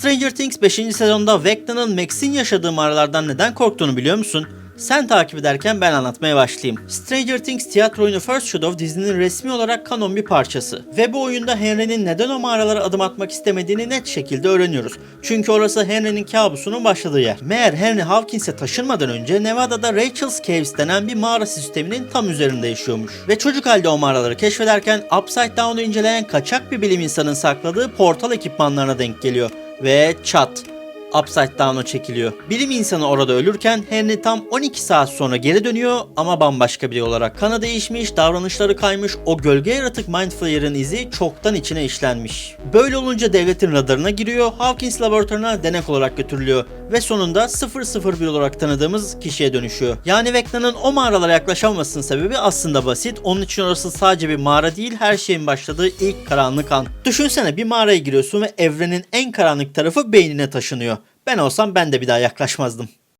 Stranger Things 5. sezonda Vecna'nın Max'in yaşadığı mağaralardan neden korktuğunu biliyor musun? Sen takip ederken ben anlatmaya başlayayım. Stranger Things tiyatro oyunu First Shadow dizinin resmi olarak kanon bir parçası. Ve bu oyunda Henry'nin neden o mağaralara adım atmak istemediğini net şekilde öğreniyoruz. Çünkü orası Henry'nin kabusunun başladığı yer. Meğer Henry Hawkins'e taşınmadan önce Nevada'da Rachel's Caves denen bir mağara sisteminin tam üzerinde yaşıyormuş. Ve çocuk halde o mağaraları keşfederken Upside Down'u inceleyen kaçak bir bilim insanın sakladığı portal ekipmanlarına denk geliyor. Ve çat. Upside Down'a çekiliyor. Bilim insanı orada ölürken Henry tam 12 saat sonra geri dönüyor ama bambaşka biri olarak. Kanı değişmiş, davranışları kaymış, o gölge yaratık Mind Flayer'ın izi çoktan içine işlenmiş. Böyle olunca devletin radarına giriyor, Hawkins laboratuvarına denek olarak götürülüyor ve sonunda 001 olarak tanıdığımız kişiye dönüşüyor. Yani Vecna'nın o mağaralara yaklaşamamasının sebebi aslında basit. Onun için orası sadece bir mağara değil, her şeyin başladığı ilk karanlık an. Düşünsene bir mağaraya giriyorsun ve evrenin en karanlık tarafı beynine taşınıyor. Ben olsam ben de bir daha yaklaşmazdım.